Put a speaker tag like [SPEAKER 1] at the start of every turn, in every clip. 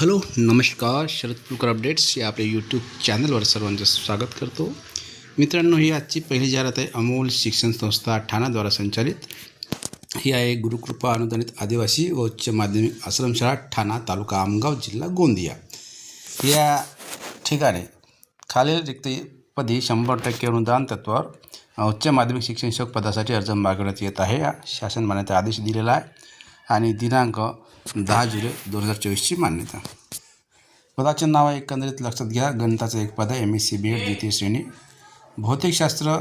[SPEAKER 1] Hello नमस्कार Sharad Kulkar updates या आपल्या यूट्यूब चॅनलवर सर्वांचं स्वागत करतो. मित्रांनो ही आजची पहिली जाहिरात आहे अमोल शिक्षण संस्था ठाणाद्वारा संचालित. ही आहे गुरुकृपा अनुदानित आदिवासी व उच्च माध्यमिक आश्रमशाळा ठाणा तालुका आमगाव जिल्हा गोंदिया. या ठिकाणी खालील रिक्तपदी शंभर टक्के अनुदान तत्वावर उच्च माध्यमिक शिक्षण शिक्षक पदासाठी अर्ज मागवण्यात येत आहे. या शासन मान्यता आदेश दिलेला आहे. आणि दिनांक दहा जुलै दोन हजार चोवीसची मान्यता. पदाचे नाव आहे एकंदरीत लक्षात घ्या. गणिताचं एक पद आहे. M S C B Ed द्वितीय श्रेणी. भौतिकशास्त्र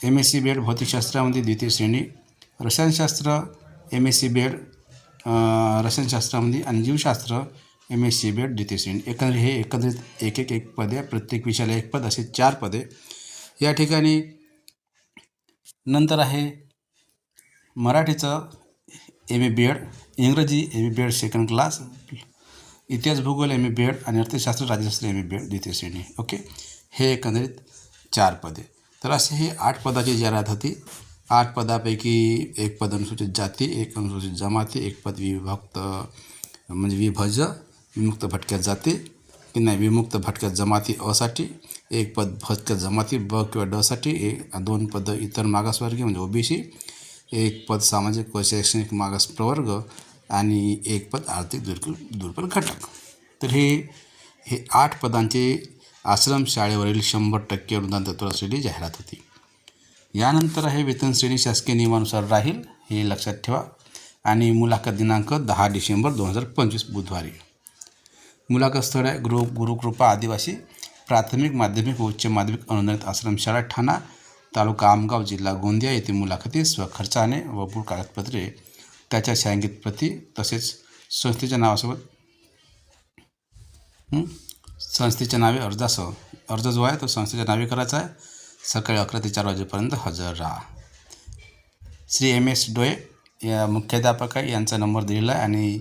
[SPEAKER 1] M S C B Ed भौतिकशास्त्रामध्ये द्वितीय श्रेणी. रसायनशास्त्र M S C B Ed रसायनशास्त्रामध्ये आणि जीवशास्त्र M S C B Ed द्वितीय श्रेणी. एकंदरीत हे एकंदरीत एक एक एक पदे प्रत्येक विषयाला एक पद असे चार पदे या ठिकाणी नंतर आहे मराठीचं एम ए बी एड इंग्रजी M A B Ed second class इतिहास भूगोल एम ए बी एड आणि अर्थशास्त्र राज्यशास्त्र एम ए बी एड द्वितीय श्रेणी. ओके हे एकंदरीत चार पदे. तर असे हे आठ पदाची जाहिरात होती. आठ पदापैकी एक पद अनुसूचित जाती एक अनुसूचित जमाती एक पद विभक्त म्हणजे विभज विमुक्त भटक्यात जाती की नाही विमुक्त भटक्यात जमाती असाठी एक पद भटक्यात जमाती ब किंवा डसाठी एक दोन पद इतर मागासवर्गीय म्हणजे ओबीसी एक पद सामाजिक व शैक्षणिक मागास प्रवर्ग आणि एक पद आर्थिक दुर्बल दुर्बल घटक. तर हे हे आठ पदांचे आश्रमशाळेवरील शंभर टक्के अनुदान तत्व असलेली जाहिरात होती. यानंतर आहे वेतन श्रेणी शासकीय नियमानुसार राहील हे लक्षात ठेवा. आणि मुलाखत दिनांक दहा डिसेंबर दोन हजार पंचवीस बुधवारी. मुलाखत स्थळ आहे गृह गुरुकृपा आदिवासी प्राथमिक माध्यमिक व उच्च माध्यमिक अनुदानित आश्रमशाळा ठाणा. तालुका आमगाव जिल्हा गोंदिया येथे मुलाखती स्वखर्चाने व मूळ कागदपत्रे त्याच्या छायांकित प्रती तसेच संस्थेच्या नावासोबत संस्थेच्या नावे अर्जासह अर्ज जो आहे तो संस्थेच्या नावे करायचा आहे. सकाळी अकरा ते चार वाजेपर्यंत हजर राहा. श्री एम एस डोळे या मुख्याध्यापक आहे यांचा नंबर दिलेला आहे आणि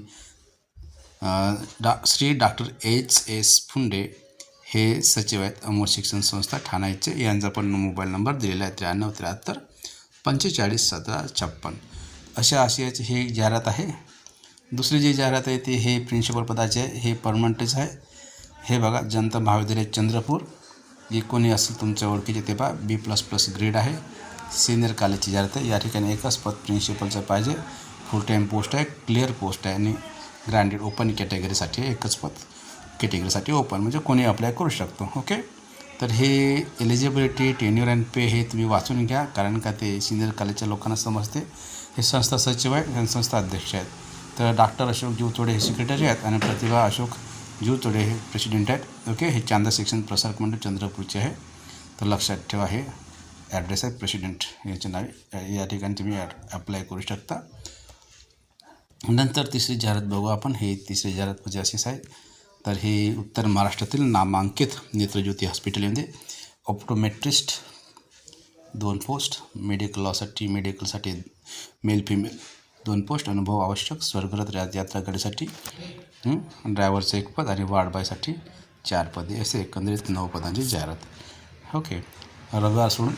[SPEAKER 1] डा Shri doctor H S Phunde हे सचिव आहेत अमोल शिक्षण संस्था ठाण्याचे यांचा पण मोबाईल नंबर दिलेला आहे त्र्याण्णव त्र्याहत्तर पंचेचाळीस सतरा छप्पन. अशा आशयाची ही जाहिरात आहे. दुसरी जी जाहिरात आहे ती हे प्रिन्सिपल पदाचे आहे. हे परमनंटच आहे. हे बघा जनता महाविद्यालय चंद्रपूर. जे कोणी असेल तुमच्या ओळखीचे ते पहा. बी प्लस प्लस ग्रेड आहे. सिनियर कॉलेजची जाहिरात आहे. या ठिकाणी एकच पद प्रिन्सिपलचं पाहिजे. फुल टाईम पोस्ट आहे. क्लिअर पोस्ट आहे. आणि ग्रँडेड ओपन कॅटेगरीसाठी एकच पद. कॅटेगरीसाठी ओपन म्हणजे कोणी अप्लाय करू शकतो ओके तर हे एलिजिबिलिटी टेन्युअर अँड पे हे तुम्ही वाचून घ्या कारण का ते सिनियर कॉलेजच्या लोकांना समजते. हे संस्था सचिव आहेत आणि संस्था अध्यक्ष आहेत. तर डॉक्टर अशोक जीवतोडे हे सेक्रेटरी आहेत आणि प्रतिभा अशोक जीवतोडे हे प्रेसिडेंट आहेत ओके हे चांदा शिक्षण प्रसारक मंडळ चंद्रपूरचे आहे. तर लक्षात ठेवा हे ॲड्रेस आहे प्रेसिडेंट याच्या नावे या ठिकाणी तुम्ही अप्लाय करू शकता. नंतर तिसरी जाहिरात बघू आपण. हे तिसरी जाहिरात म्हणजे अशीच आहे. तर हे उत्तर महाराष्ट्रातील नामांकित नेत्रज्योती हॉस्पिटल हॉस्पिटलमध्ये. ऑप्टोमेट्रिस्ट दोन पोस्ट मेडिकल लॉसाठी मेडिकलसाठी मेल फिमेल दोन पोस्ट अनुभव आवश्यक स्वर्गरथ यात्रा गाडीसाठी ड्रायव्हरचं एक पद आणि वाढबायसाठी चार पदे असे एकंदरीत नऊ पदांची जाहिरात. ओके रविवार सोडून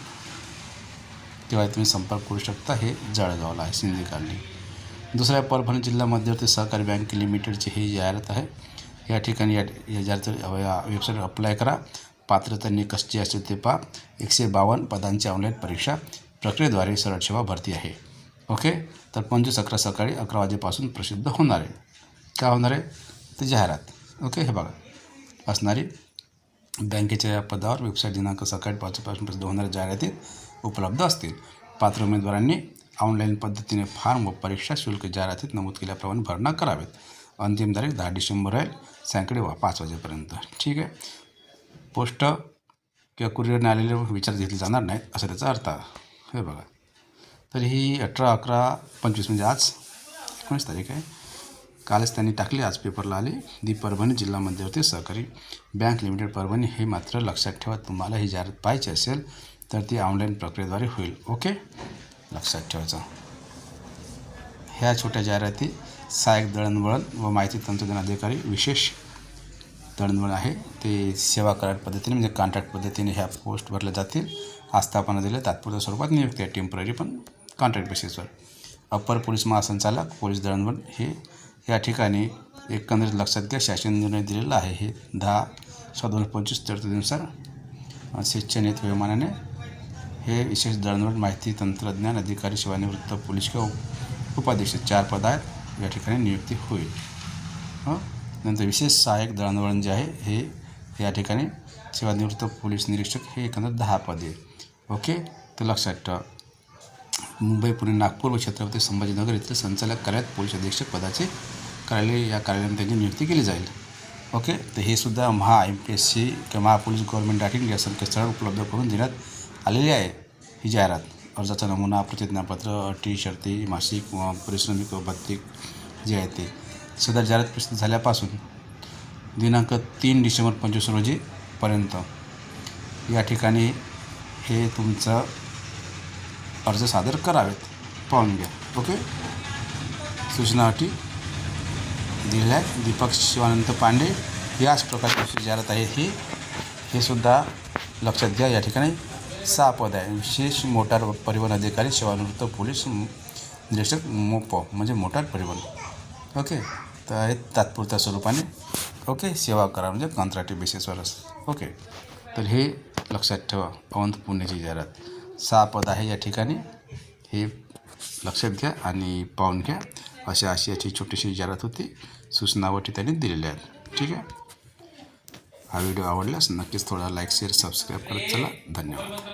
[SPEAKER 1] तेव्हा तुम्ही संपर्क करू शकता हे जळगावला आहे सिंधी कॉलनी दुसऱ्या परभणी जिल्हा मध्यवर्ती सहकारी बँक लिमिटेडची ही जाहिरात आहे. या ठिकाणी या या जाहिरात या वेबसाईटवर अप्लाय करा. पात्रता निकष जे असेल ते पहा. एकशे बावन्न पदांची ऑनलाईन परीक्षा प्रक्रियेद्वारे सरळ सेवा भरती आहे. ओके? तर पंचवीस अकरा सकाळी अकरा वाजेपासून प्रसिद्ध होणार आहे. काय होणार आहे? ते जाहिरात. ओके? हे बघा. असणारी बँकेच्या या पदावर वेबसाईट दिनांक सकाळी पाचपासून प्रसिद्ध होणाऱ्या जाहिरातीत उपलब्ध असतील. पात्र उमेदवारांनी ऑनलाईन पद्धतीने फॉर्म व परीक्षा शुल्क जाहिरातीत नमूद केल्याप्रमाणे भरणा करावेत. अंतिम तारीख दहा डिसेंबर आहे. सायंकाळी वा पाच वाजेपर्यंत. ठीक आहे? पोस्ट किंवा कुरिअरने आलेले विचार घेतले जाणार नाहीत असं त्याचा अर्थ हे बघा. तर ही अठरा अकरा पंचवीस म्हणजे आज एकोणीस तारीख आहे. कालच त्यांनी टाकली आज पेपरला आली. दी परभणी जिल्हा मध्यवर्ती सहकारी बँक लिमिटेड परभणी हे मात्र लक्षात ठेवा तुम्हाला ही जाहिरात पाहिजे असेल तर ती ऑनलाईन प्रक्रियेद्वारे होईल. ओके? लक्षात ठेवायचं. ह्या छोट्या जाहिराती सहाय्यक दळणवळण व माहिती तंत्रज्ञान अधिकारी विशेष दळणवळण आहे. ते सेवा करार पद्धतीने म्हणजे कॉन्ट्रॅक्ट पद्धतीने ह्या पोस्ट भरल्या जातील. आस्थापना दिल्या तात्पुरत्या स्वरूपात नियुक्ती आहे. टेंपररी पण कॉन्ट्रॅक्ट बेसिसवर अप्पर पोलीस महासंचालक पोलीस दळणवळण हे या ठिकाणी एकंदरीत लक्षात घ्या. शासन निर्णय दिलेला आहे. हे दहा सहा दोन हजार पंचवीस तरतुदीनुसार शिक्षणित विमानाने हे विशेष दळणवळण माहिती तंत्रज्ञान अधिकारी सेवानिवृत्त पोलीस किंवा उपाध्यक्ष चार पद आहेत. या ठिकाणी नियुक्ती होईल. नंतर विशेष सहाय्यक दळणवळण जे आहे हे या ठिकाणी सेवानिवृत्त पोलीस निरीक्षक हे एकंदर दहा पदे. ओके? तर लक्षात ठेवा. मुंबई पुणे नागपूर व छत्रपती संभाजीनगर येथील संचालक कार्यालयात पोलीस अधीक्षक पदाचे कार्यालय या कार्यालयाने त्यांची नियुक्ती केली जाईल. ओके? तर हे सुद्धा Maha M P S C किंवा महापोलीस गव्हर्नमेंट डॉट इन या संकेतस्थळावर उपलब्ध करून देण्यात आलेली आहे ही जाहिरात. अर्जाचा नमुना प्रतिज्ञापत्र अटी शर्ती मासिक व परिश्रमिक व भत्तिक जे आहे ते सदर जाहिरात प्रसिद्ध झाल्यापासून दिनांक तीन डिसेंबर पंचवीस रोजीपर्यंत या ठिकाणी हे तुमचं अर्ज सादर करावेत. पाहून घ्या. ओके? सूचना अटी दिलेल्या आहेत दीपक शिवानंद पांडे याच प्रकारची जाहिरात आहे ही हे सुद्धा लक्षात घ्या. या ठिकाणी सहा पद आहे. विशेष मोटार परिवहन अधिकारी सेवानिवृत्त पोलीस निरीक्षक मोपो म्हणजे मोटार परिवहन. ओके? तर हे तात्पुरत्या स्वरूपाने. ओके? सेवा करा म्हणजे कंत्राटी बेसिसवरच ओके? तर हे लक्षात ठेवा अवंत पुण्याची जाहिरात. सहा पद आहे या ठिकाणी. हे लक्षात घ्या आणि पाहून घ्या. अशा अशी याची छोटीशी जाहिरात होती. सूचनावटी त्यांनी दिलेल्या आहेत. ठीक आहे? हा व्हिडिओ आवडल्यास नक्कीच थोडा लाईक शेअर सबस्क्राईब करत चला. धन्यवाद.